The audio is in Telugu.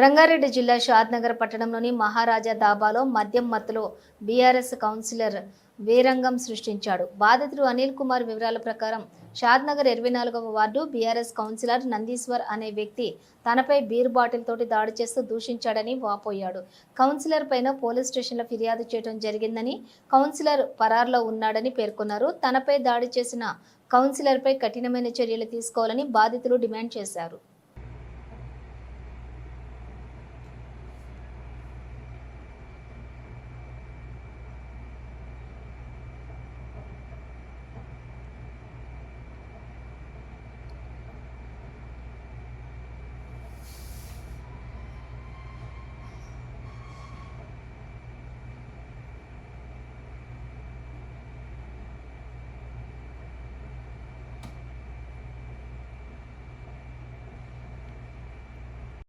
రంగారెడ్డి జిల్లా షాద్నగర్ పట్టణంలోని మహారాజా దాబాలో మద్యం మత్తులో బీఆర్ఎస్ కౌన్సిలర్ వీరంగం సృష్టించాడు. బాధితుడు అనిల్ కుమార్ వివరాల ప్రకారం షాద్నగర్ ఇరవై నాలుగవ వార్డు బీఆర్ఎస్ కౌన్సిలర్ నందీశ్వర్ అనే వ్యక్తి తనపై బీర్ బాటిల్ తోటి దాడి చేస్తూ దూషించాడని వాపోయాడు. కౌన్సిలర్ పైన పోలీస్ స్టేషన్లో ఫిర్యాదు చేయడం జరిగిందని కౌన్సిలర్ పరార్లో ఉన్నాడని పేర్కొన్నారు. తనపై దాడి చేసిన కౌన్సిలర్పై కఠినమైన చర్యలు తీసుకోవాలని బాధితులు డిమాండ్ చేశారు.